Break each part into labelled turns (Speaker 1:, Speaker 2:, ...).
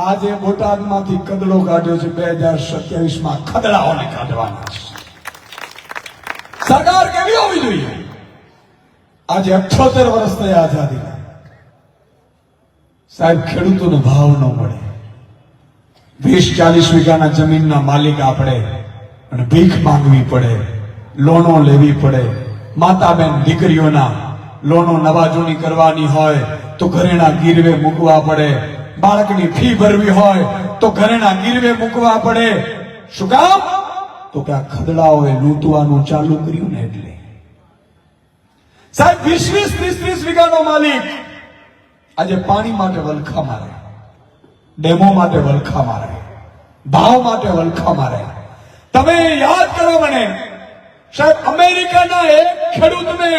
Speaker 1: આજે બોટાદમાંથી કદડો કાઢ્યો છે, બે હજાર સત્યાવીસમાં કદડાઓને કાઢવાના છે. સરકાર કેવી હોવી જોઈએ? આજે અઠોતેર વર્ષ થયા આઝાદી. સાહેબ, ખેડૂતોને ભાવ ન મળે. વીસ ચાલીસ વીઘાના જમીનના માલિક આપણે અને ભીખ માંગવી પડે, લોનો લેવી પડે. માતા બેન દીકરીઓના લોનો નવાજૂની કરવાની હોય તો ઘરેણા ગીરવે મૂકવા પડે. બાળકની ફી ભરવી હોય તો ઘરેણા ગીરવે મૂકવા પડે. શું કામ? તો કે આ ખદડાઓએ લૂંટવાનું ચાલુ કર્યું ને એટલે. સાહેબ, વીસ વીસ, ત્રીસ ત્રીસ વીઘાનો માલિક આજે પાણી માટે વલખા મારે, ડેમો માટે વલખા મારે, ભાવ માટે વલખા મારે. તમે યાદ કરો મને, સાહેબ, અમેરિકાના એક ખેડૂતને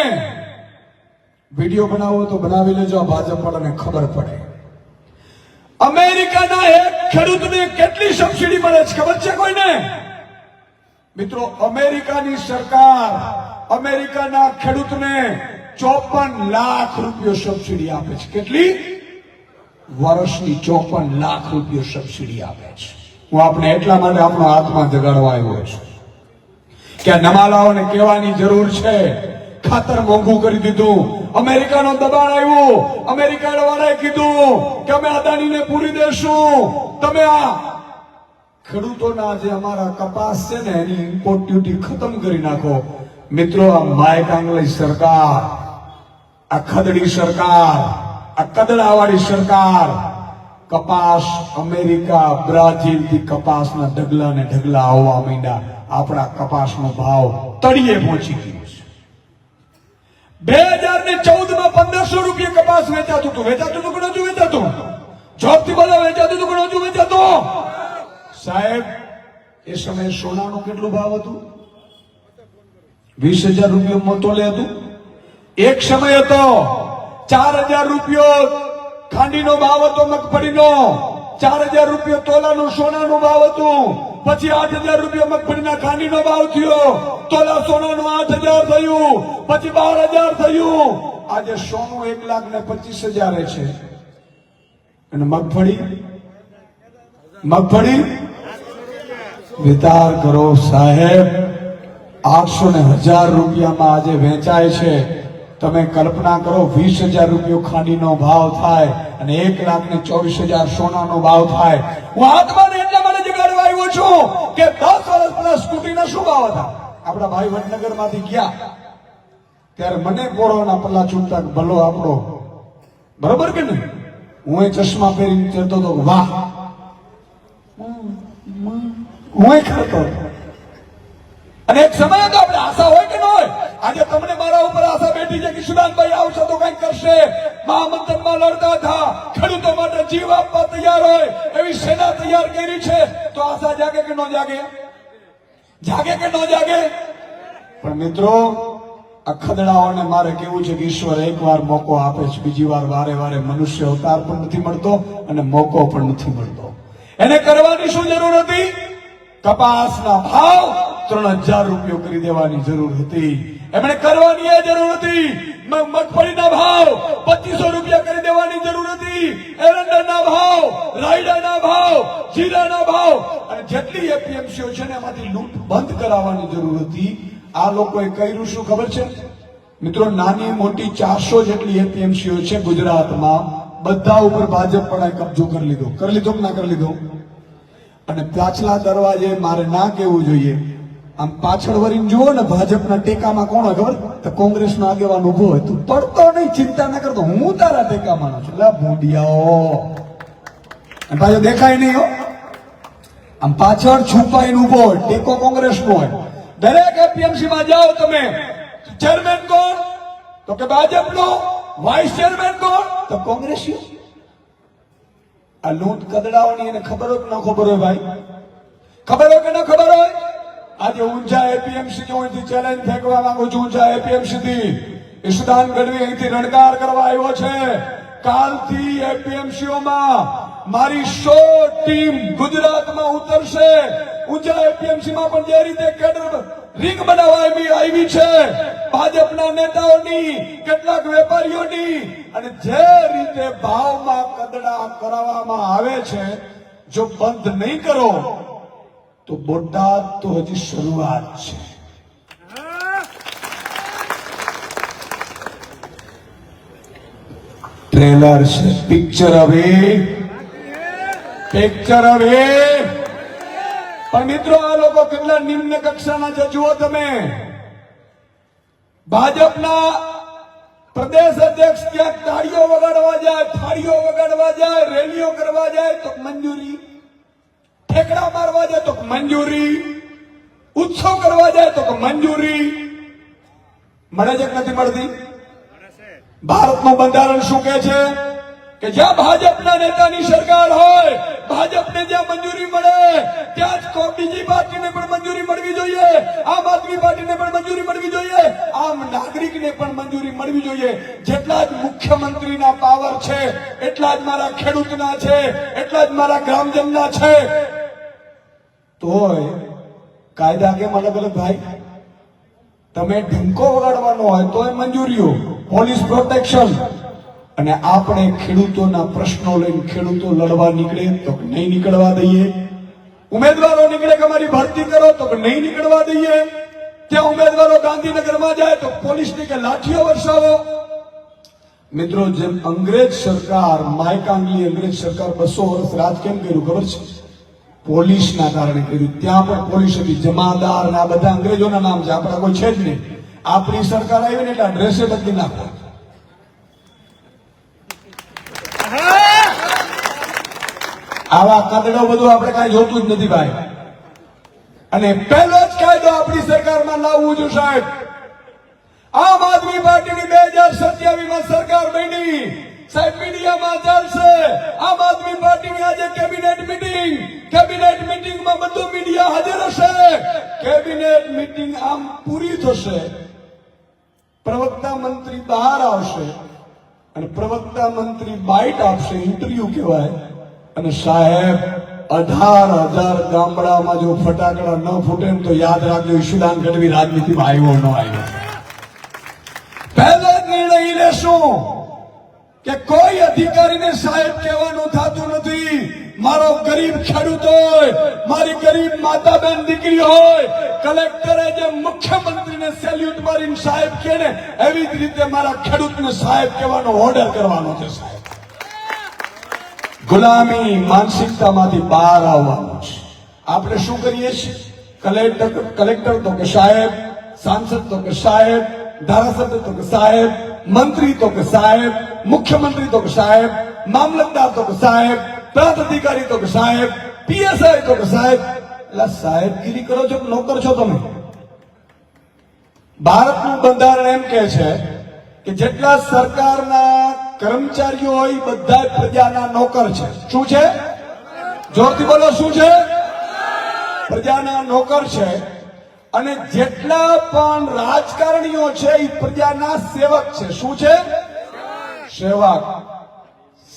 Speaker 1: વીડિયો બનાવો તો બનાવી લેજો ભાજપ વાળાને ખબર પડે. અમેરિકાના એક ખેડૂતને કેટલી સબસિડી મળે છે? ખબર છે કોઈને? મિત્રો, અમેરિકાની સરકાર અમેરિકાના ખેડૂતને ચોપન લાખ રૂપિયો સબસિડી આપે છે. કેટલી? વર્ષની ચોપન લાખ રૂપિયો સબસિડી આપે છે. હું આપણે એટલા માટે આપણો હાથમાં જગાડવા આવ્યો છું કે નમાલાઓને કહેવાની જરૂર છે. ખાતર મોંઘું કરી દીધું. અમેરિકાનો દબાણ આવ્યું. અમેરિકા વાળાએ કીધું કે અમે અદાણીને પૂરી દેશું. તમે આ ખેડૂતોના જે અમારા કપાસ છે ને, એની ઇમ્પોર્ટ ડ્યુટી ખતમ કરી નાખો. મિત્રો, આ માય કાંગલી સરકાર, આ ખદડી સરકાર, આ કદડાવાળી સરકાર, કપાસ અમેરિકા બ્રાઝિલથી કપાસના ઢગલા ને ઢગલા આવવા માંડ્યા. આપણા કપાસનો ભાવ તળિયે પહોંચી ગયો છે. બે હજાર ને ચૌદમાં પંદરસો રૂપિયા કપાસ વેચાતું હતું. વેચાતું હતું કે વેચાતું? જોબથી બધા વેચાતું હતું કે વેચાતું? સાહેબ, એ સમયે સોનાનો કેટલો ભાવ હતું? વીસ હજાર રૂપિયા તોલે હતું. એક સમય હતો, ચાર હજાર રૂપિયો ખાંડીનો ભાવ હતો, મગફળીનો. ચાર હજાર રૂપિયો તોલાનું, સોનાનું ભાવ હતું. પછી આઠ હજાર રૂપિયા મગફળીના ખાંડીનો ભાવ થયો. તોલા સોનાનું આઠ હજાર થયું. પછી બાર હજાર થયું. આજે સોનું એક લાખ ને પચીસ હજાર છે. અને મગફળી? મગફળી? વિચાર કરો સાહેબ, આઠસો ને હજાર રૂપિયામાં આજે વેચાય છે. તમે કલ્પના કરો, વીસ હજાર રૂપિયો ખાંડીનો ભાવ થાય અને એક લાખ ને ચોવીસ હજાર સોનાનો ભાવ થાય. હું આવ્યો છું કે દસ વર્ષ પહેલા સ્કૂટીના શું ભાવ હતા? આપણા ભાઈ વડનગરમાંથી ગયા. ત્યારે મને કોરોના પલ્લા છૂટતા ભલો આપણો. બરોબર કે નહીં? હું એ ચશ્મા પહેરીને ચડતો હતો, વાહ. હું કરતો અને એક સમય હતો આપણે આશા હોય કે ન હોય આજે તમને મારા ઉપર આશા બેઠી છે કે સુદાનભાઈ આવશે તો કંઈક કરશે. મહામંથનમાં લડતા હતા. ખેડૂતો માટે જીવ આપવા તૈયાર હોય એવી સેના તૈયાર કરી છે. તો આશા જાગે કે ન જાગે? જાગે કે ન જાગે? પણ મિત્રો, આ ખદડાઓને મારે કેવું છે કે ઈશ્વર એકવાર મોકો આપે છે, બીજી વાર વારે વારે મનુષ્ય અવતાર પણ નથી મળતો અને મોકો પણ નથી મળતો. એને કરવાની શું જરૂર હતી? કપાસના ભાવ ત્રણ હજાર રૂપિયો કરી દેવાની જરૂર હતી. એમણે કરવાની એ જરૂર હતી. મગફળીના ભાવ પચીસો રૂપિયા કરી દેવાની જરૂર હતી. એરંડાના ભાવ, રાયડાના ભાવ, જીરાના ભાવ. અને જેટલી એપીએમસીઓ છે ને એમાંથી લૂંટ બંધ કરાવવાની જરૂર હતી. આ લોકોએ કર્યું શું ખબર છે? મિત્રો, નાની મોટી ચારસો જેટલી એપીએમસીઓ છે ગુજરાતમાં, બધા ઉપર ભાજપ પણ કબજો કરી લીધો. કરી લીધો કે ના કરી લીધો? અને પાછલા દરવાજે મારે ના કેવું જોઈએ. આમ પાછળ વળીને જુઓ ને ભાજપના ટેકામાં કોણ ખબર? તો કોંગ્રેસનો આગેવાન ઊભો હોય. તું પડતો નહીં, ચિંતા ના કરતો હું તારા ટેકામાં છું. લા ભૂંડિયાઓ. દેખાય નહીં આમ પાછળ છુપાઈને ઊભો હોય, ટેકો કોંગ્રેસનો હોય. દરેક એપીએમસી માં જાઓ તમે. ચેરમેન કોણ? તો કે ભાજપનો. વાઇસ ચેરમેન કોણ? તો કોંગ્રેસ આ લૂંટ કદડાઓની એને ખબર હોય કે ન ખબર હોય ભાઈ? ખબર હોય કે ન ખબર હોય? આજે ઊંઝા એપીએમસી થી અહીંથી ચેલેન્જ ફેંકવા માંગુ છું. ઊંઝા એપીએમસી થી ઈશુદાન ગઢવી અહીંથી રણકાર કરવા આવ્યો છે. કાલથી એપીએમસીઓમાં મારી સો ટીમ ગુજરાતમાં ઉતરશે. ઊંઝા એપીએમસી માં પણ જે રીતે કેડર રિંગ બનાવવામાં આવી છે, ભાજપના નેતાઓની, કેટલાક વેપારીઓની, અને જે રીતે ભાવમાં કદડા કરાવવામાં આવે છે, જો બંધ નહીં કરો તો બોટાદ તો હજી શરૂઆત છે. ટ્રેલર છે. પિક્ચર હવે. પિક્ચર હવે. પણ મિત્રો, આ લોકો કેટલા નિમ્ન કક્ષાના છે? જુઓ તમે. ભાજપના પ્રદેશ અધ્યક્ષ ક્યાંક તાળીઓ વગાડવા જાય, થાળીઓ વગાડવા જાય, રેલીઓ કરવા જાય, તો મંજૂરી ઠેકડા મારવા જાય તો મંજૂરી. ઉત્સવ કરવા જાય તો મંજૂરી. મળે છે નથી મળતી. ભારતનું બંધારણ શું કે છે? કે જ્યાં ભાજપના નેતાની સરકાર હોય, ભાજપને જ્યાં મંજૂરી મળે, ત્યાં જ બીજી પાર્ટીને પણ મંજૂરી મળવી જોઈએ. આમ આદમી પાર્ટીને પણ મંજૂરી મળવી જોઈએ. આમ નાગરિકને પણ મંજૂરી મળવી જોઈએ. જેટલા જ મુખ્યમંત્રીના પાવર છે, એટલા જ મારા ખેડૂતના છે, એટલા જ મારા ગ્રામજનના છે તોય કાયદા કેમ અલગ અલગ ભાઈ, તમે ઢંકો વગાડવાનો હોય તોય મંજૂરીઓ, પોલીસ પ્રોટેક્શન. અને આપણે ખેડૂતોના પ્રશ્નો લઈને ખેડૂતો લડવા નીકળે તો નહીં નીકળવા દઈએ? ઉમેદવારો નીકળે કે અમારી ભરતી કરો તો નહીં નીકળવા દઈએ? ત્યાં ઉમેદવારો ગાંધીનગરમાં જાય તો પોલીસની કે લાઠીઓ વરસાવો? મિત્રો, જેમ અંગ્રેજ સરકાર માયકાંગલી અંગ્રેજ સરકાર બસો વર્ષ રાજ કેમ કર્યું ખબર છે? પોલીસના કારણે કર્યું. ત્યાં પણ પોલીસ હતી. જમાદાર ને આ બધા અંગ્રેજોના નામ છે. આપણા કોઈ છે જ નહીં. આપણી સરકાર આવી ને એટલે આ ડ્રેસે બદલી નાખો. આવા કદડો બધું આપણે કાંઈ જોતું જ નથી ભાઈ. અને પહેલો જ કાયદો આપણી સરકારમાં લાવવું જોઈએ સાહેબ. આમ આદમી પાર્ટીની બે હજાર સત્યાવીસમાં સરકાર બની. સાહેબ, મીડિયામાં ચાલશે. આમ આદમી પાર્ટીની આજે કેબિનેટ મીટિંગ. કેબિનેટ મીટિંગમાં બધું મીડિયા હાજર હશે. કેબિનેટ મીટિંગ આમ પૂરી થશે. પ્રવક્તા મંત્રી બહાર આવશે અને પ્રવક્તા મંત્રી બાઇટ આપશે, ઇન્ટરવ્યુ કહેવાય. અને સાહેબ, અઢાર હજાર ગામડામાં જો ફટાકડા ન ફૂટે ને તો યાદ રાખજો, ઈશુદાન ગઢવી રાજનીતિમાં આવ્યો ન આવ્યો. પહેલો નિર્ણય લેશું. કે કોઈ અધિકારીને સાહેબ કહેવાનું થતું નથી. મારો ગરીબ ખેડૂત હોય, મારી ગરીબ માતા બેન દીકરી હોય, કલેક્ટરે જે મુખ્યમંત્રીને સેલ્યુટ મારીને સાહેબ કહે ને, એવી જ રીતે મારા ખેડૂતને સાહેબ કહેવાનો ઓર્ડર કરવાનો છે, સાહેબ. ગુલામી માનસિકતામાંથી બહાર આવવાનું છે. આપણે શું કરીએ છીએ? કલેક્ટર કલેક્ટર તો કે સાહેબ, સાંસદ તો કે સાહેબ, ધારાસભ્ય તો કે સાહેબ મંત્રી તો કે સાહેબ મુખ્યમંત્રી તો કે સાહેબ મામલતદાર તો કે સાહેબ પ્રાંત અધિકારી તો કે સાહેબ પીએસઆઈ તો કે સાહેબ. એટલે સાહેબગીરી કરો છો નોકર છો તમે? ભારતનું બંધારણ એમ કે છે કે જેટલા સરકારના કર્મચારીઓ હોય બધા પ્રજાના નોકર છે. શું છે? જોરથી બોલો, શું છે? પ્રજાના નોકર છે. અને જેટલા પણ રાજકારણીઓ છે એ પ્રજાના સેવક છે. શું છે? સેવક.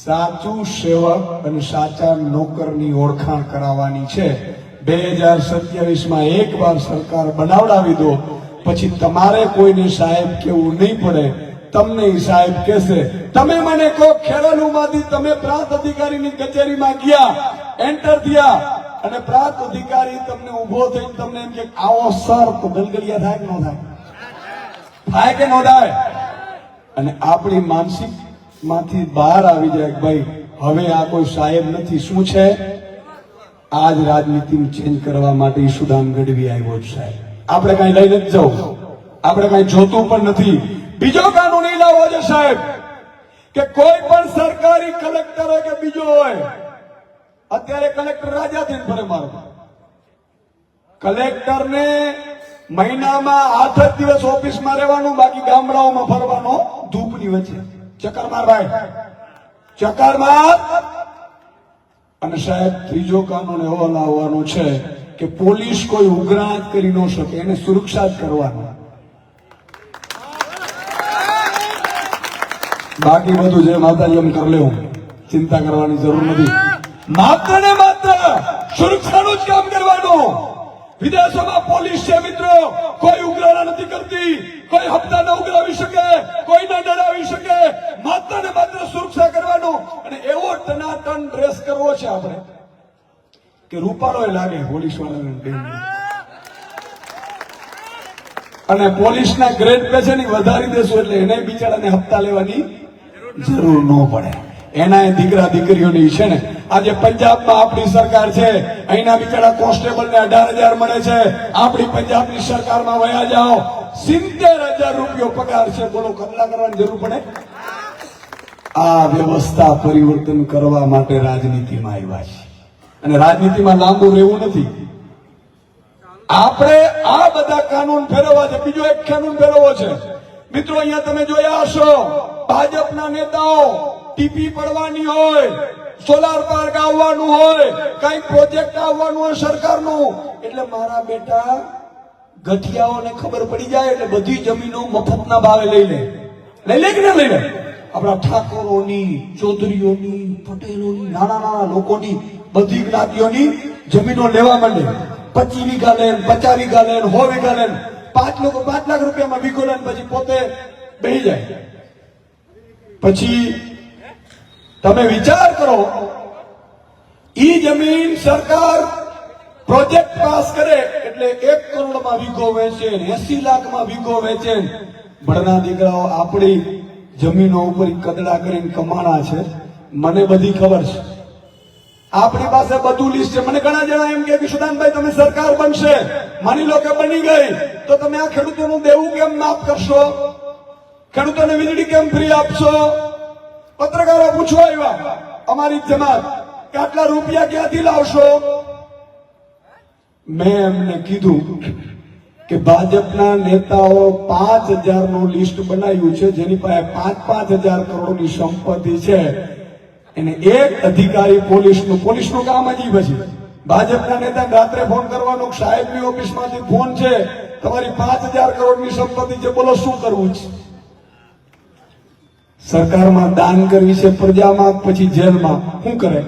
Speaker 1: સાચું સેવક અને સાચા નોકરની ઓળખાણ કરાવવાની છે. બે હજાર સત્યાવીસમાં એક વાર સરકાર બનાવડાવી દો, પછી તમારે કોઈને સાહેબ કેવું નહીં પડે. તમને સાહેબ કહેશે, તમે મને કહો ખેરાલુમાંથી તમે પ્રાંત અધિકારીની કચેરીમાં ગયા એન્ટર થયા અને પ્રાંત અધિકારી તમને ઊભો થઈને તમને એમ કે, આવો સર, તો ગલગલિયા થાય કે ન થાય? થાય કે ન થાય? અને આપણી માનસિકમાંથી બહાર આવી જાય ભાઈ, હવે આ કોઈ સાહેબ નથી, શું છે? આજ રાજનીતિ ચેન્જ કરવા માટે ઈશુદાન ગઢવી આવ્યો છે, સાહેબ. આપણે કઈ લઈને નથી જવું. આપણે કઈ જોતું પણ નથી. બીજો કાનૂન લાવવો છે, સાહેબ, કે કોઈ પણ સરકારી કલેક્ટર હોય કે બીજો હોય અત્યારે કલેક્ટર રાજા થઈને ફરે મારો કલેક્ટરને મહિનામાં આઠ જ દિવસ ઓફિસમાં રહેવાનું, બાકી ગામડાઓમાં ફરવાનો ધૂપની વચ્ચે. ચક્કર માર ભાઈ. ચક્કર માર. અને સાહેબ, ત્રીજો કાનૂન એવો લાવવાનો છે કે પોલીસ કોઈ ઉગ્રાણ કરી ન શકે, એને સુરક્ષા જ કરવાની. બાકી બધું જે માતાજી એમ કરી લેવું ચિંતા કરવાની જરૂર નથી. માત્ર ને માત્ર સુરક્ષાનું જ કામ કરવાનું. વિદેશોમાં પોલીસ છે મિત્રો, કોઈ ઉગ્રાણા નથી કરતી, કોઈ હપ્તા ન ઉઘરાવી શકે કોઈ ન ડરાવી શકે. માત્ર ને માત્ર સુરક્ષા કરવાનું. અને એવો ટનાટન ડ્રેસ કરવો છે આપણે, કે રૂપાળો લાગે પોલીસ વાળાને અને પોલીસના ગ્રેડ પે છે ને, વધારી દેશું એટલે એને બિચારાને હપ્તા લેવાની જરૂર ન પડે. એના દીકરા દીકરીઓની છે ને, આજે પંજાબમાં આપણી સરકાર છે, અહીંના બિચારા કોન્સ્ટેબલ ને અઢાર મળે છે, આપણી પંજાબની સરકારમાં વયા જાઓ, સિત્તેર હજાર પગાર છે, બોલો કતલા કરવાની જરૂર પડે? આ વ્યવસ્થા પરિવર્તન કરવા માટે રાજનીતિમાં આવ્યા છે અને રાજનીતિમાં લાંબુ રહેવું નથી. આપણે આ બધા કાનૂન ફેરવવા છે. બીજો એક કાનૂન ફેરવવો છે. મિત્રો, અહીંયા તમે જોયા હશો, ભાજપના નેતાઓ ટીપી પડવાની હોય, સોલાર પાર્ક આવવાનું હોય, કઈ પ્રોજેક્ટ આવવાનું હોય સરકારનું, એટલે મારા બેટા ગઠિયાઓને ખબર પડી જાય એટલે બધી જમીનો મફતના ભાવે લઈ લે. લઈ લે કે ના લઈ લે? આપણા ઠાકોરોની, ચૌધરીઓની, પટેલોની, નાના નાના લોકોની, બધી જ્ઞાતિઓની જમીનો લેવા માંડે. પચી વીઘા લે પચાસ વીઘા લે સો વીઘા લે પાંચ લોકો પાંચ લાખ રૂપિયામાં વીઘો લે પછી પોતે બેહી જાય. પછી તમે વિચાર કરો, ઈ જમીન સરકાર પ્રોજેક્ટ પાસ કરે એટલે એક કરોડમાં વીઘો વેચે એસી લાખમાં વીઘો વેચે ભણના દીકરાઓ આપણી જમીનો ઉપર કદડા કરીને કમાણા છે. મને બધી ખબર છે. આપણી પાસે બધું લિસ્ટ છે. મને ઘણા જણા એમ કે સુદાનભાઈ, તમે સરકાર બનશે. માની લો કે બની ગઈ. તો તમે આ ખેડૂતોનું દેવું કેમ માફ કરશો? ખેડૂતોને વીજળી કેમ ફ્રી આપશો? પત્રકારો પૂછવા આવ્યા, અમારી જમાત કે રૂપિયા ક્યાંથી લાવશો? મેં એમને કીધું કે ભાજપના નેતાઓ પાંચ હજારનું લિસ્ટ બનાવ્યું છે, જેની પાસે પાંચ પાંચ હજાર કરોડની સંપત્તિ છે. એને એક અધિકારી પોલીસનું પોલીસનું કામ હજી પછી. ભાજપના નેતા રાત્રે ફોન કરવાનો સાહેબની ઓફિસમાંથી ફોન છે, તમારી પાંચ હજાર કરોડની સંપત્તિ છે, બોલો શું કરવું છે? સરકારમાં દાન કરવી છે પ્રજામાં, પછી જેલમાં. શું કરે?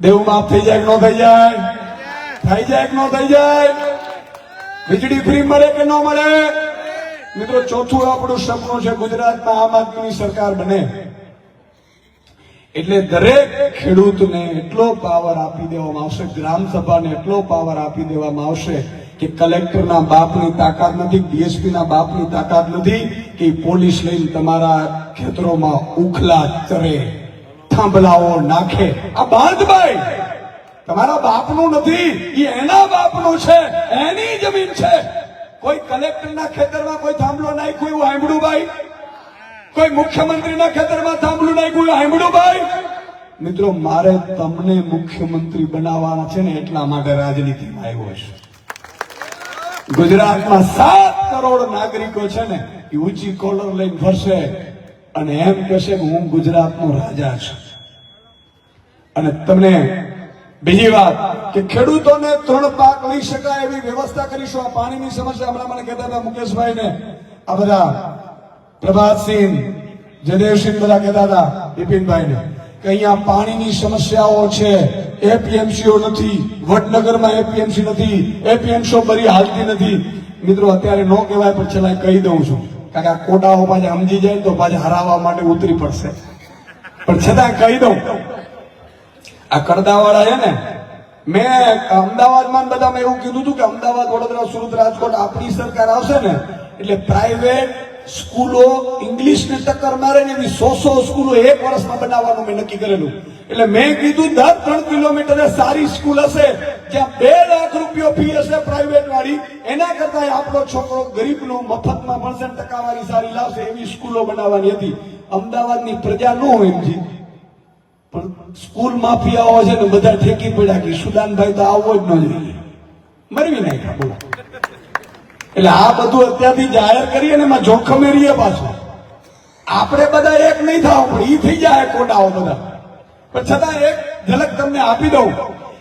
Speaker 1: દેવ માફ થઈ જાય કે ન થઈ જાય? થઈ જાય કે ન થઈ જાય? વીજળી ફ્રી મળે કે ન મળે? મિત્રો, ચોથું આપણું સપનું છે ગુજરાતમાં આમ આદમીની સરકાર બને. એટલે દરેક ખેડૂતને એટલો પાવર આપી દેવામાં આવશે ગ્રામ સભાને એટલો પાવર આપી દેવામાં આવશે કે કલેક્ટરના બાપની તાકાત નથી, ડીએસપીના બાપની તાકાત નથી કે પોલીસ લઈને તમારા ખેતરોમાં ઉખલા ચરે, થાંભલાઓ નાખે. આ બાંધભાઈ તમારા બાપનું નથી, એ એના બાપનું છે, એની જમીન છે. કોઈ કલેક્ટરના ખેતરમાં કોઈ થાંભલો નાખ્યો એવું હાંભળું ભાઈ? કોઈ મુખ્યમંત્રીના ખેતરમાં થાંભલું નાખ્યું એવું સાંભળ્યું ભાઈ? મિત્રો, મારે તમને મુખ્યમંત્રી બનાવવાના છે ને એટલા માટે રાજનીતિમાં આવ્યો છે. ગુજરાતમાં સાત કરોડ નાગરિકો છે ને, એ ઊંચી કોલર લઈને ફરશે અને એમ કહેશે હું ગુજરાતનો રાજા છું. અને તમને બીજી વાત કે ખેડૂતોને ત્રણ પાક લઈ શકાય એવી વ્યવસ્થા કરીશું. આ પાણીની સમસ્યા હમણાં મને કહેતા હતા મુકેશભાઈ ને આ બધા પ્રભાતસિંહ, જયદેવસિંહ બધા કહેતા હતા બિપિનભાઈ ને કે અહીંયા પાણીની સમસ્યાઓ છે. એપીએમસીઓ નથી, વડનગરમાં એપીએમસી નથી, એપીએમસીઓ બરી હાલતી નથી. મિત્રો, અત્યારે ન કહેવાય, પણ છેલ્લા કહી દઉં છું. કારણ કે આ કોટાઓ પાછા સમજી જાય તો પાછા હરાવવા માટે ઉતરી પડશે. પણ છતાં કહી દઉં, આ કરદાવાળા છે ને, મેં અમદાવાદમાં બધા બધામાં એવું કીધું હતું કે અમદાવાદ, વડોદરા, સુરત, રાજકોટ આપણી સરકાર આવશે ને, એટલે પ્રાઇવેટ સ્કૂલો ઇંગ્લિશને ટક્કર મારે ને એવી સો સો સ્કૂલો એક વર્ષમાં બનાવવાનું મેં નક્કી કરેલું. એટલે મેં કીધું દર ત્રણ કિલોમીટરે સારી સ્કૂલ હશે, જ્યાં બે લાખ રૂપિયો ફી હશે પ્રાઇવેટ વાળી. એના કરતા આપણો છોકરો ગરીબનો મફતમાં ભણશે ટકાવારી સારી લાવશે એવી સ્કૂલો બનાવવાની હતી. અમદાવાદની પ્રજા ન હોય એમજી પણ સ્કૂલ માફિયાઓ છે ને બધા ઠેકી પડ્યા કે સુદાનભાઈ તો આવવો જ ન જોઈએ. મરવી નાખ્યા બોલો. એટલે આ બધું અત્યારથી જાહેર કરીએ અને એમાં જોખમે રહીએ પાછું. આપણે બધા એક નહીં થાવ, પણ એ થઈ જાય કોટાઓ બધા. પણ છતાં એક ઝલક તમને આપી દઉં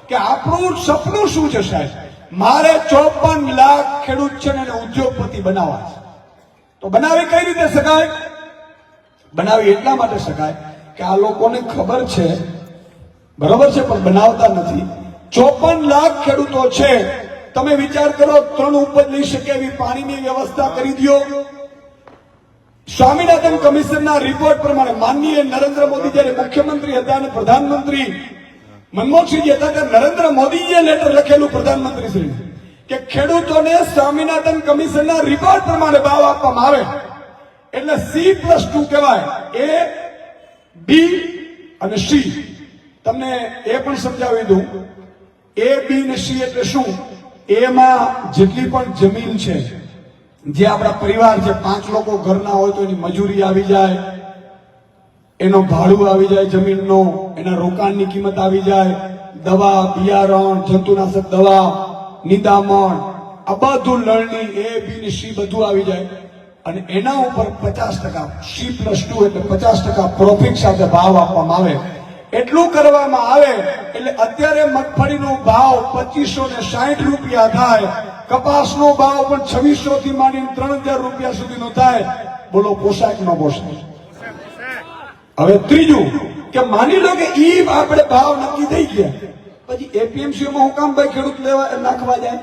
Speaker 1: કે આપણું સપનું શું છે સાહેબ? મારે ચોપન લાખ ખેડૂત છે ને ઉદ્યોગપતિ બનાવવા છે. તો બનાવી કઈ રીતે શકાય? બનાવી એટલા માટે શકાય કે આ લોકોને ખબર છે, બરોબર છે, પણ બનાવતા નથી. ચોપન લાખ ખેડૂતો છે તમે વિચાર કરો, ત્રણ ઉપજ લઈ શકે એવી પાણીની વ્યવસ્થા કરી દો સ્વામિનાથન કમિશનના રિપોર્ટ પ્રમાણે માનનીય નરેન્દ્ર મોદી જયારે મુખ્યમંત્રી હતા અને પ્રધાનમંત્રી, મનમોહનસિંહજી હતા ત્યારે નરેન્દ્ર મોદીએ લેટર લખેલું પ્રધાનમંત્રી શ્રી કે ખેડૂતોને સ્વામિનાથન કમિશનના રિપોર્ટ પ્રમાણે ભાવ આપવામાં આવે. એટલે સી પ્લસ ટુ કહેવાય. એ બી અને સી તમને એ પણ સમજાવી દઉં. એ બી ને સી એટલે શું? એમાં જેટલી પણ જમીન છે, જે આપણા પરિવાર છે, પાંચ લોકો ઘરના હોય તો એની મજૂરી આવી જાય, એનો ભાડું આવી જાય જમીનનો, એના રોકાણની કિંમત આવી જાય, દવા બિયારણ જંતુનાશક દવા, નિદામણ, આ બધું લણણી, એ, બી ને સી બધું આવી જાય. અને એના ઉપર પચાસ ટકા સી પ્લસ ટુ એટલે પચાસ ટકા પ્રોફિટ સાથે ભાવ આપવામાં આવે. એટલું કરવામાં આવે એટલે અત્યારે મગફળીનો ભાવ પચીસો ને સાઠ રૂપિયા થાય. કપાસનો ભાવ પણ છવ્વીસો થી માંડીને ત્રણ હજાર રૂપિયા સુધીનો થાય. બોલો પોશાક. નો પોસાય હવે ત્રીજું, કે માની લો કે ઈ આપણે ભાવ નક્કી થઈ ગયા. પછી એપીએમસી માં હું કામ ભાઈ ખેડૂત લેવા નાખવા જાય?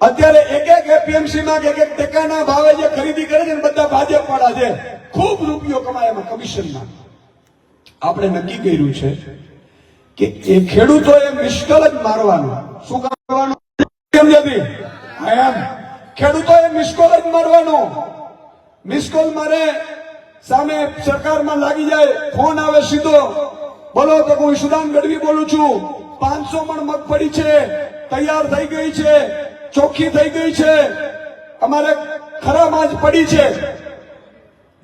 Speaker 1: અત્યારે એક એક એપીએમસી માં એક એક ટેકાના ભાવે જે ખરીદી કરે છે બધા ભાજપ વાળા છે. ખૂબ રૂપિયો કમાય એમાં કમિશનમાં આપણે નક્કી કર્યું છે કે એ ખેડૂતો એ મિશ્કલ જ મારવાનું. શું કરવાનું? કેમ જતી? એમ. એ મિસ્કોલ જ મારવાનું. મિસકોલ મારે સામે સરકારમાં લાગી જાય. ફોન આવે સીધો. બોલો તો હું ઈશુદાન ગઢવી બોલું છું. પાંચસો મણ મગફળી છે. તૈયાર થઈ ગઈ છે. ચોખ્ખી થઈ ગઈ છે. અમારે ખરામાં જ પડી છે.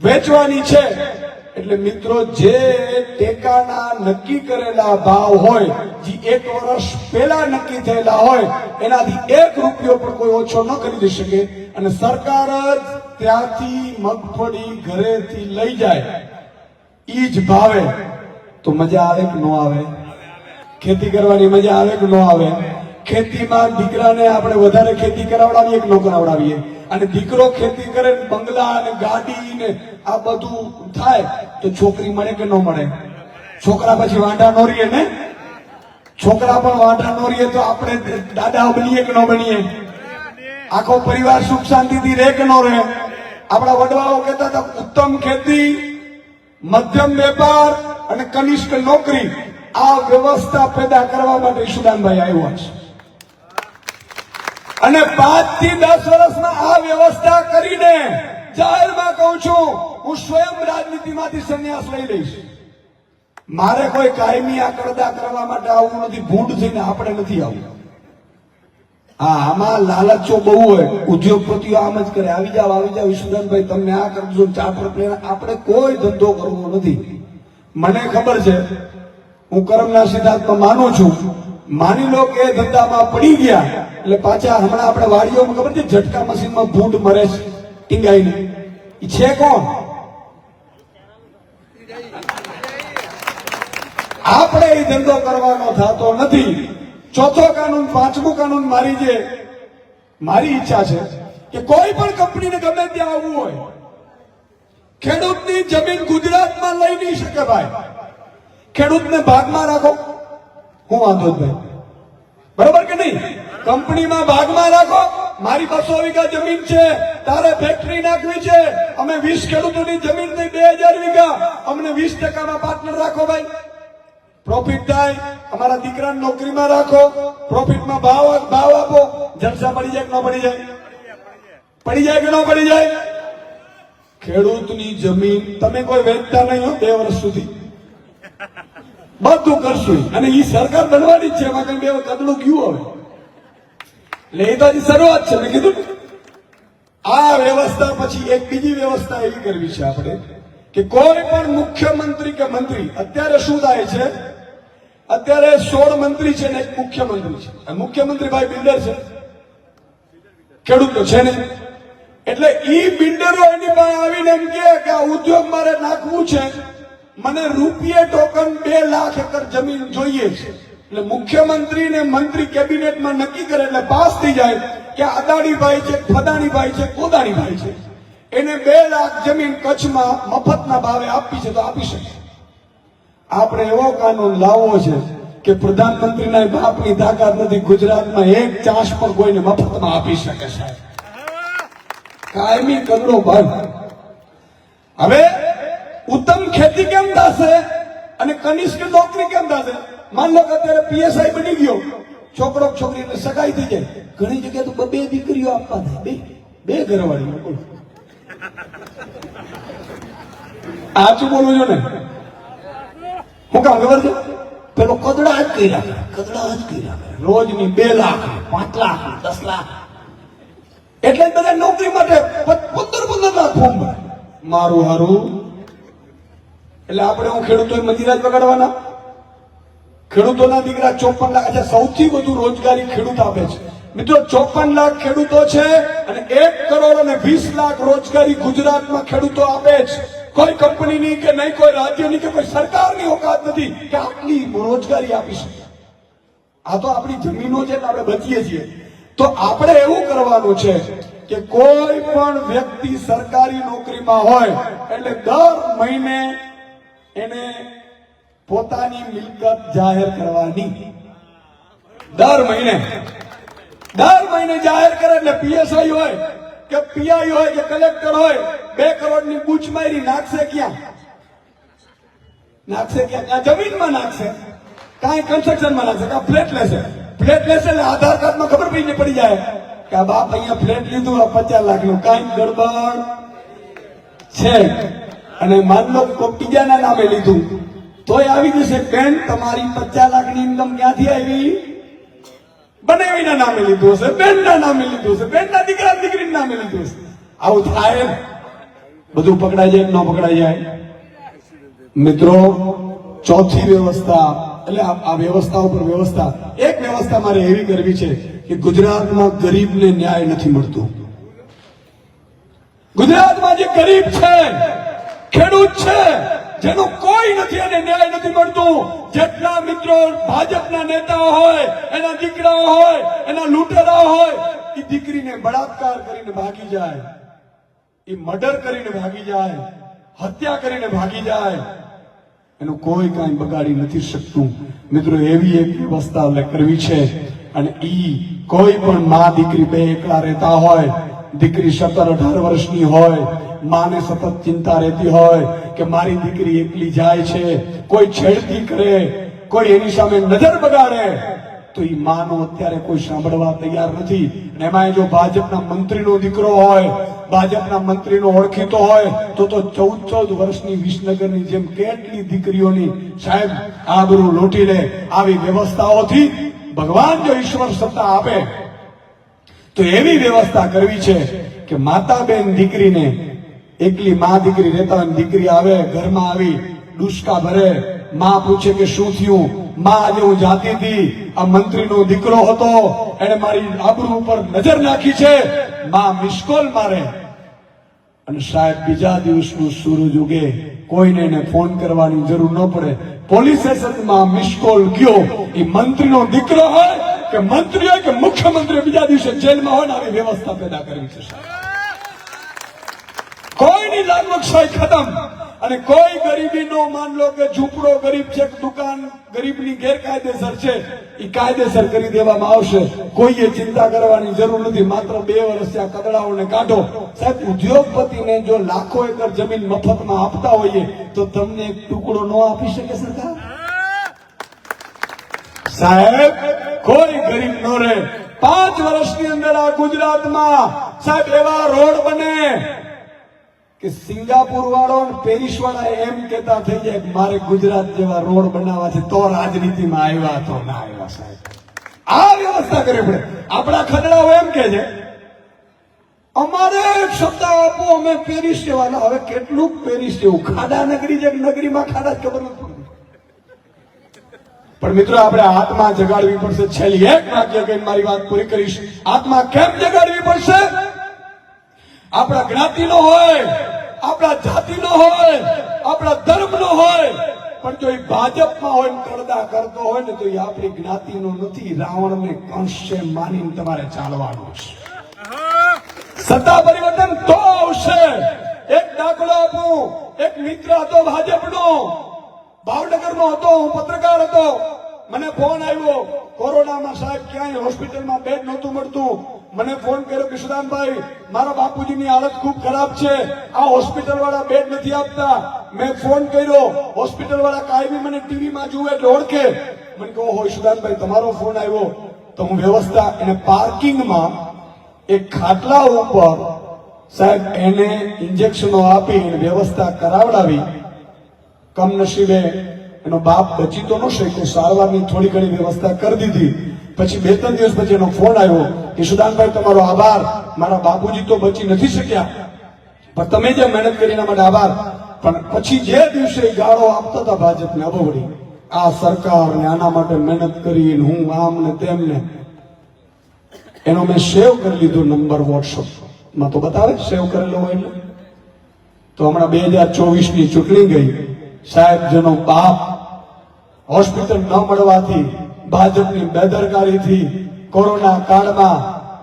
Speaker 1: વેચવાની છે. એટલે મિત્રો, જે ટેકાના નક્કી કરેલા ભાવ હોય, જે એક વર્ષ પહેલા નક્કી થયેલા હોય, એનાથી એક રૂપિયો પણ કોઈ ઓછો ન ખરીદી શકે. અને સરકાર જ ત્યાંથી મગફળી ઘરેથી લઈ જાય. ઈ જ ભાવે. તો મજા આવે કે ન આવે? ખેતી કરવાની મજા આવે કે ન આવે? ખેતીમાં દીકરાને આપણે વધારે ખેતી કરાવડાવીએ કે ન અને દીકરો ખેતી કરે બંગલા અને ગાડી ને આ બધું થાય તો છોકરી મળે કે ન મળે? છોકરા પછી વાંઢા નો રહીએ ને? છોકરા પણ વાંઢા નો રહીએ તો આપણે દાદા બનીએ કે ન બનીએ? આખો પરિવાર સુખ શાંતિથી રહે કે ન રહે? આપણા વડવાઓ કહેતા હતા, ઉત્તમ ખેતી, મધ્યમ વેપાર અને કનિષ્ઠ નોકરી. આ વ્યવસ્થા પેદા કરવા માટે ઈશુદાનભાઈ આવ્યા છે. અને પાંચથી દસ વર્ષમાં આ વ્યવસ્થા કરીને જાહેરમાં કહું છું, હું સ્વયં રાજનીતિમાંથી સંન્યાસ લઈ લઈશ. મારે કોઈ કાયમી આ કરદા કરવા માટે આવવું નથી, ભૂંડ થઈને આપણે નથી આવવું. હા, આમાં લાલચો બહુ હોય. ઉદ્યોગપતિઓ આમ જ કરે. આવી જાવ આવી જાવ ઈશુદાનભાઈ તમને આ કરજો ચાપડ પ્રેરણા આપણે કોઈ ધંધો કરવો નથી. મને ખબર છે, હું કરમના સિદ્ધાંતમાં માનું છું માની લો કે ધંધામાં પડી ગયા, એટલે પાછા હમણાં આપણે વાડીઓમાં ખબર છે, ઝટકા મશીનમાં ભૂંડ મરે છે, ટીંગાઈને. એ છે કોણ? આપણે એ ધંધો કરવાનો થતો નથી. ચોથો કાનૂન, પાંચમું કાનૂન મારી જે, મારી ઈચ્છા છે કે કોઈ પણ કંપનીને ગમે ત્યાં આવવું હોય, ખેડૂતની જમીન ગુજરાતમાં લઈ નહીં શકે ભાઈ. ખેડૂતને ભાગમાં રાખો. હું વાંધો જ ભાઈ બરોબર કે નહીં? કંપનીમાં ભાગમાં રાખો. મારી બસો વીઘા જમીન છે. તારે ફેક્ટરી નાખવી છે. અમે વીસ ખેડૂતોની જમીન થઈ બે હજાર વીઘા. અમને વીસ ટકામાં પાર્ટનર રાખો ભાઈ. પ્રોફિટ થાય. અમારા દીકરાને નોકરીમાં રાખો. પ્રોફિટમાં ભાવ ભાવ આપો. જલસા પડી જાય કે ન પડી જાય? પડી જાય કે ન પડી જાય? ખેડૂતની જમીન તમે કોઈ વેચતા નહીં હો બે વર્ષ સુધી. બધું કરશું. અને એ સરકાર બનવાની જ છે. એમાં બે કદડું ગયું હવે. એટલે એ તો હજી શરૂઆત છે. મેં કીધું આ વ્યવસ્થા પછી એક બીજી વ્યવસ્થા એવી કરવી છે આપણે કે કોઈ પણ મુખ્યમંત્રી કે મંત્રી, અત્યારે શું થાય છે? અત્યારે સોળ મંત્રી છે ને એક મુખ્યમંત્રી છે. મુખ્યમંત્રી ભાઈ બિલ્ડર છે. ખેડૂતો છે ને? એટલે ઈ બિલ્ડરો એની પાસે આવીને એમ કે આ ઉદ્યોગ મારે નાખવું છે. મને રૂપિયે ટોકન બે લાખ એકર જમીન જોઈએ છે. એટલે મુખ્યમંત્રી ને મંત્રી કેબિનેટમાં નક્કી કરે એટલે પાસ થઈ જાય કે અદાણીભાઈ છે, ફદાણીભાઈ છે કોદાણીભાઈ છે. એને બે લાખ જમીન કચ્છમાં મફતના ભાવે આપી છે તો આપી શકે. આપણે એવો કાનૂન લાવવો છે કે પ્રધાનમંત્રીના બાપની તાકાત નથી ગુજરાતમાં એક ચાન્સ પણ કોઈને મફતમાં આપી શકે સાહેબ. કાયમી કદડો ભાગ. હવે ઉત્તમ ખેતી કેમ થશે અને કનિષ્ઠ નોકરી કેમ થશે માન લો કે અત્યારે પીએસઆઈ બની ગયો. છોકરો છોકરીને સગાઈ થઈ જાય. ઘણી જગ્યાએ તો બે દીકરીઓ આપવા થાય બે બે ઘરવાળી બોલો આચું બોલું છું ને? હું કામ ખબર છે? પેલો કદડા જ કરી. રાખે કદડા જ કહી રાખે રોજ રોજની બે લાખ, પાંચ લાખ, દસ લાખ. એટલે બધા નોકરી માટે પંદર પંદર લાખ ફોર્મ ભરે મારું હારું એટલે આપણે હું ખેડૂતો મંદિરાજ બગાડવાના ખેડૂતોના દીકરા ચોપન લાખ એટલે સૌથી વધુ રોજગારી ખેડૂત આપે છે. મિત્રો, ચોપન લાખ ખેડૂતો છે અને એક કરોડ અને વીસ લાખ રોજગારી ગુજરાતમાં ખેડૂતો આપે છે કોઈ કંપનીની કે નહીં, કોઈ રાજ્યની કે કોઈ સરકારની ઓકાત નથી કે આટલી રોજગારી આપી શકે. આ તો આપણી જમીનો છે આપણે બચીએ છીએ. તો આપણે એવું કરવાનું છે કે કોઈ પણ વ્યક્તિ સરકારી નોકરીમાં હોય, એટલે દર મહિને એને પોતાની મિલકત જાહેર કરવાની. દર મહિને દર મહિને જાહેર કરે એટલે પીએસઆઈ હોય કે પીઆઈ હોય કે કલેક્ટર હોય, બે કરોડની બૂચ મારી નાખશે ક્યાં? નાખશે ક્યાં? ક્યાં જમીનમાં નાખશે? કાંઈ કન્સ્ટ્રક્શનમાં નાખશે? કાં ફ્લેટ લેશે? ફ્લેટ લેશે એટલે આધાર કાર્ડમાં ખબર પડી પડી જાય કે બાપ અહીંયા ફ્લેટ લીધું, આ પચાસ લાખનું. કાંઈ ગડબડ છે. અને માન લો કે બીજાના નામે લીધું. તોય આવી જશે બેન, તમારી પચાસ લાખની ઇન્કમ ક્યાંથી આવી? બનાવીના નામે લીધું હશે, બેનના નામે લીધું હશે, બેનના દીકરા દીકરીના નામે લીધું હશે. આવું થાય બધું પકડાઈ જાય ન પકડાઈ જાય? મિત્રો, ચોથી વ્યવસ્થા, એટલે આ વ્યવસ્થા ઉપર વ્યવસ્થા. એક વ્યવસ્થા મારે એવી કરવી છે કે ગુજરાતમાં ગરીબને ન્યાય નથી મળતું. ગુજરાતમાં જે ગરીબ છે ખેડૂત છે, જેનું કોઈ નથી અને ન્યાય નથી મળતું. જેટલા મિત્રો ભાજપના નેતાઓ હોય, એના દીકરાઓ હોય, એના લૂંટેરાઓ હોય એ દીકરીને બળાત્કાર કરીને ભાગી જાય. એ મર્ડર કરીને ભાગી જાય, હત્યા કરીને ભાગી જાય. એનું કોઈ કાંઈ બગાડી નથી શકતું. મિત્રો, એવી એક વ્યવસ્થા કરવી છે અને ઈ કોઈ પણ મા દીકરી બે એકલા રહેતા હોય, દીકરી સત્તર અઢાર વર્ષની હોય માને સતત ચિંતા રહેતી હોય કે મારી દીકરી એકલી જાય છે, કોઈ છેડતી કરે, કોઈ એની સામે નજર બગાડે, તો એ માનો અત્યારે કોઈ સાંભળવા તૈયાર નથી. અને એમાં જો ભાજપના મંત્રીનો દીકરો હોય, ભાજપના મંત્રીનો ઓળખીતો હોય, તો તો ચૌદ ચૌદ વર્ષની વિસનગરની જેમ કેટલી દીકરીઓની સાહેબ આબરૂ લૂંટી લે, આવી વ્યવસ્થાઓથી ભગવાન જો ઈશ્વર સત્તા આપે, તો એવી વ્યવસ્થા કરવી છે કે માતા બેન દીકરીને એકલી મા દીકરી રહેતા હોય દીકરી આવે, ઘરમાં આવી દુષ્કા ભરે, મા પૂછે કે શું થયું? મા આજે હું જાતી હતી, આ મંત્રીનો દીકરો હતો એને મારી આબરૂ ઉપર નજર નાખી છે, મા મિસકોલ મારે. અને સાહેબ, બીજા દિવસનું સૂરજ ઉગે, કોઈને એને ફોન કરવાની જરૂર ન પડે. પોલીસ સ્ટેશનમાં મિસકોલ ગયો. એ મંત્રીનો દીકરો હોય કે મંત્રી હોય કે મુખ્યમંત્રી બીજા દિવસે જેલમાં હોય ને આવી વ્યવસ્થા પેદા કરવી છે, સાહેબ. કોઈની લાગવક્ષાઈ ખતમ. અને કોઈ ગરીબી નો માન લો કે ઝૂંપડો ગરીબ છે દુકાન ગરીબની ગેરકાયદેસર છે, એ કાયદેસર કરી દેવામાં આવશે. કોઈએ ચિંતા કરવાની જરૂર નથી. માત્ર બે વર્ષ આ કદડાઓને કાઢો. સાહેબ, ઉદ્યોગપતિને જો લાખો એકર જમીન મફતમાં આપતા હોઈએ, તો તમને એક ટુકડો ન આપી શકે સરકાર? સાહેબ, કોઈ ગરીબ ન રહે. પાંચ વર્ષની અંદર આ ગુજરાતમાં સાહેબ એવા રોડ બને કે સિંગાપુર વાળો પેરિસ વાળા એમ કેતા થઈ જાય મારે ગુજરાત જેવા રોડ બનાવવા છે તો રાજનીતિમાં આવ્યા તો ના આવ્યા સાહેબ. આ વ્યવસ્થા કરવી પડે. આપણા ખદડાઓ એમ કે છે, અમારે એક શબ્દ આપો, અમે પેરિસ જેવાના હવે કેટલું પેરિસ જેવું? ખાડા નગરી છે નગરીમાં ખાડા જ ખબર નથી પણ મિત્રો, આપણે આત્મા જગાડવી પડશે. છેલ્લી એક વાક્ય કહીને મારી વાત પૂરી કરીશ. આત્મા કેમ જગાડવી પડશે? આપણા જ્ઞાતિનો હોય, આપણા જાતિનો હોય, આપણા ધર્મનો હોય, પણ જો એ ભાજપમાં હોય ને કરદા કરતો હોય ને તો એ આપણી જ્ઞાતિનો નથી રાવણ ને રાવણને છે માનીને તમારે ચાલવાનું છે. સત્તા પરિવર્તન તો આવશે. એક દાખલો આપું, એક મિત્ર હતો ભાજપનો. ભાવનગરનો હતો, હું પત્રકાર હતો. મને ફોન આવ્યો, કોરોનામાં સાહેબ ક્યાંય હોસ્પિટલમાં બેડ નહોતું મળતું. મને ફોન કર્યો કિશોદાનભાઈ મારા બાપુજીની હાલત ખૂબ ખરાબ છે. આ હોસ્પિટલ વાળા બેડ નથી આપતા. મેં ફોન કર્યો. હોસ્પિટલ વાળા કાયમી મને ટીવીમાં જુએ એટલે ઓળખે. મને કહો હોય સુદાનભાઈ, તમારો ફોન આવ્યો તો હું વ્યવસ્થા એને પાર્કિંગમાં એક ખાટલા ઉપર સાહેબ એને ઇન્જેક્શનો આપી વ્યવસ્થા કરાવડાવી. કમનસીબે એનો બાપ બચી તો ન શક્યો. સારવારની થોડી ઘણી વ્યવસ્થા કરી દીધી. પછી બે ત્રણ દિવસ પછી એનો ફોન આવ્યો કે, સુદાનભાઈ, તમારો આભાર. મારા બાપુજી તો બચી નથી શક્યા. પણ તમે જે મહેનત કરી માટે આભાર. પણ પછી જે દિવસે ગાળો આપતા હતા ભાજપને અબવડી આ સરકાર ને આના માટે મહેનત કરી હું આમ ને તેમ ને. એનો મેં સેવ કરી લીધો નંબર વોટ્સઅપમાં તો બતાવે સેવ કરેલો હોય એટલે? તો હમણાં બે હજાર ચોવીસની ચૂંટણી ગઈ. સાહેબ, જેનો બાપ હોસ્પિટલ ન મળવાથી ભાજપની બેદરકારીથી કોરોના કાળમાં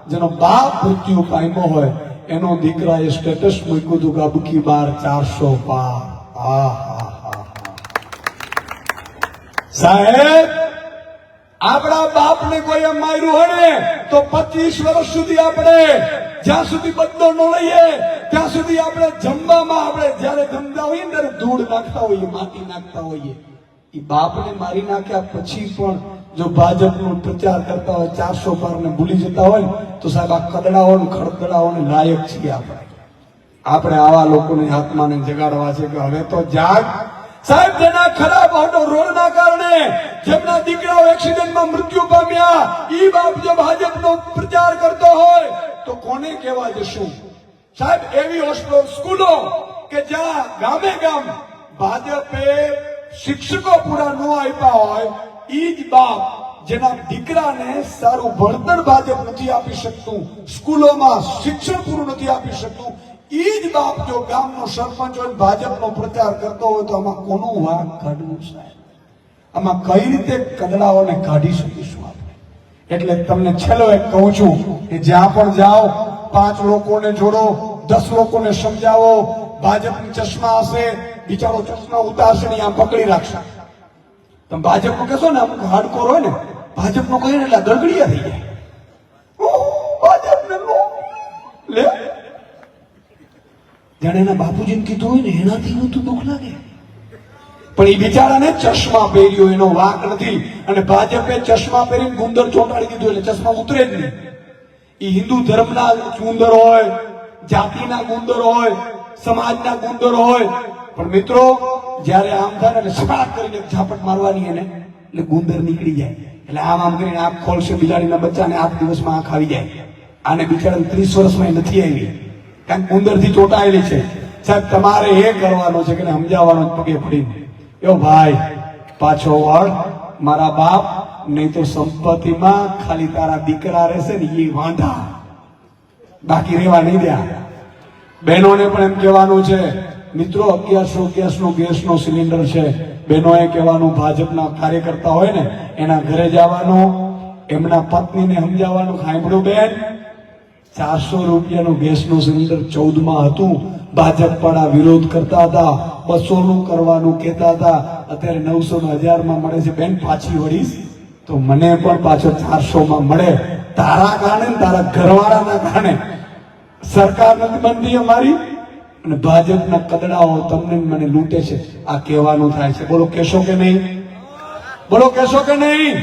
Speaker 1: જેનો બાપ મૃત્યુ પામ્યો હોય, એનો દીકરાએ સ્ટેટસ મૂક્યું હતું કે અબકી બાર ચારસો પાર સાહેબ, આપણા બાપને કોઈ માર્યું હોય ને, તો પચીસ વર્ષ સુધી આપણે જ્યાં સુધી બદલો ન લઈએ, ત્યાં સુધી આપણે જમવામાં આપણે જ્યારે જમતા હોઈએ ત્યારે ધૂળ નાખતા હોઈએ, માટી નાખતા હોઈએ. એ બાપને મારી નાખ્યા પછી પણ જો ભાજપનો પ્રચાર કરતા હોય, ચારસો પારને ભૂલી જતા હોય, તો સાહેબ આ કદડાઓ ને ખડકડાઓને લાયક છીએ આપણે. આપણે આવા લોકોની આત્માને જગાડવા છે કે હવે તો જાગ. સાહેબ, જેના ખરાબ ઓટો રોડના કારણે જેમના દીકરાઓ એક્સિડન્ટમાં મૃત્યુ પામ્યા, ઈ બાપ જો ભાજપનો પ્રચાર કરતો હોય, તો કોને કહેવા જશું? સાહેબ, એવી હોસ્પિટલ સ્કૂલો કે જ્યાં ગામે ગામ ભાજપે શિક્ષકો પૂરા ન આપ્યા હોય ઈ જ બાપ જેના દીકરાને સારું ભણતર ભાજપ નથી આપી શકતું, સ્કૂલોમાં શિક્ષણ પૂરું નથી આપી શકતું ઈ જ બાપ જો ગામનો સરપંચ હોય ભાજપનો પ્રચાર કરતો હોય તો આમાં કોનું વાંક કાઢવું સાહેબ? આમાં કઈ રીતે કદડાઓને કાઢી શકીશું આપણે? એટલે તમને છેલ્લો એક કહું છું કે જ્યાં પણ જાઓ, પાંચ લોકોને જોડો, દસ લોકોને સમજાવો, ભાજપની ચશ્મા હશે, બિચારો ચશ્મા ઉતારશે ને આમ પકડી રાખશે. તમે ભાજપનું કહેશો ને અમુક હાર્ડકોર હોય ને ભાજપનું કહીએ ને એટલે ગળગડિયા થઈ જાય. જાણે એના બાપુજીને કીધું હોય ને, એનાથી નતું દુઃખ લાગે. પણ એ બિચારાને ચશ્મા પહેર્યો, એનો વાક નથી. અને ભાજપે ચશ્મા પહેરીને ગુંદર ચોંટાડી દીધું, એટલે ચશ્મા ઉતરે જ નહીં. એ હિન્દુ ધર્મના ગુંદર હોય, જાતિના ગુંદર હોય, સમાજના ગુંદર હોય પણ મિત્રો, જ્યારે આમ થાય ને સપાટ કરીને ઝાપટ મારવાની એને, એટલે ગુંદર નીકળી જાય. એટલે આમ આમ કરીને આંખ ખોલશે બિલાડીના બચ્ચાને આઠ દિવસમાં આંખ આવી જાય. આને બિચારાને ત્રીસ વર્ષમાં નથી આવી. કારણ કે ઉંદરથી ચોંટાયેલી છે. સાહેબ, તમારે એ કરવાનો છે કે સમજાવવાનો પગે પડીને. એવો ભાઈ, પાછો વળ, મારા બાપ, નહીં તો સંપત્તિમાં ખાલી તારા દીકરા રહેશે ને એ વાંધા બાકી રહેવા નહીં દે બહેનોને પણ એમ કહેવાનું છે મિત્રો અગિયારસો અગિયારસો ગેસનો સિલિન્ડર છે? બહેનોએ કહેવાનું, ભાજપના કાર્યકર્તા હોય ને, એના ઘરે જવાનું, એમના પત્નીને સમજાવવાનું. સાંભળ્યું, બેન? ચારસો રૂપિયાનું ગેસનું સિલિન્ડર ચૌદમાં હતું. ભાજપ વાળા વિરોધ કરતા હતા, બસોનું કરવાનું કહેતા હતા. અત્યારે નવસો ને હજારમાં મળે છે. બેન, પાછી વળીશ. તો મને પણ પાછો ચારસો માં મળે. તારા કારણે તારા ઘરવાળાના કારણે. સરકાર નથી બનતી અમારી? અને ભાજપના કદડાઓ તમને મને લૂંટે છે. આ કહેવાનું થાય છે. બોલો, કહેશો કે નહીં? બોલો, કહેશો કે નહીં?